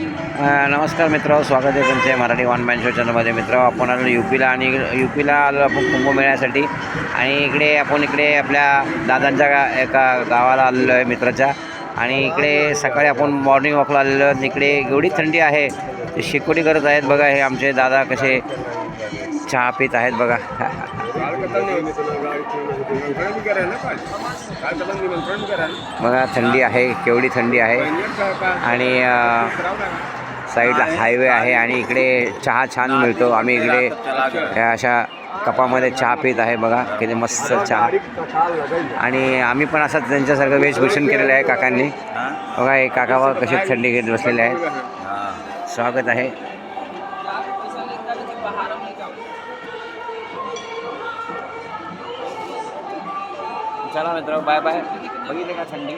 नमस्कार मित्र स्वागत आहे तुमचे मराठी वन मॅन शो चॅनलमध्ये. मित्र आपण आलो यू पीला आणि यू पीला आलो आपण कुंभमेळ्यासाठी आणि इकडे आपण इकडे आपल्या दादांच्या गा एका गावाला आलेलो आहे मित्राच्या. आणि इकडे सकाळी आपण मॉर्निंग वॉकला आलेलो आहोत. इकडे एवढी थंडी आहे शिकोटी करत आहेत बघा हे आमचे दादा कसे चहा पित आहेत बघा. बघा थंडी आहे केवढी थंडी आहे. आणि साईडला हायवे आहे आणि इकडे चहा छान मिळतो. आम्ही इकडे अशा कपामध्ये चहा पित आहे बघा. किती मस्त चहा. आणि आम्ही पण असं त्यांच्यासारखं वेशभूषण केलेलं आहे काकांनी. बघा हे काका कसे थंडी घेत बसलेले आहेत. स्वागत आहे. चला मित्र बाय बाय. बघितले का थंडी?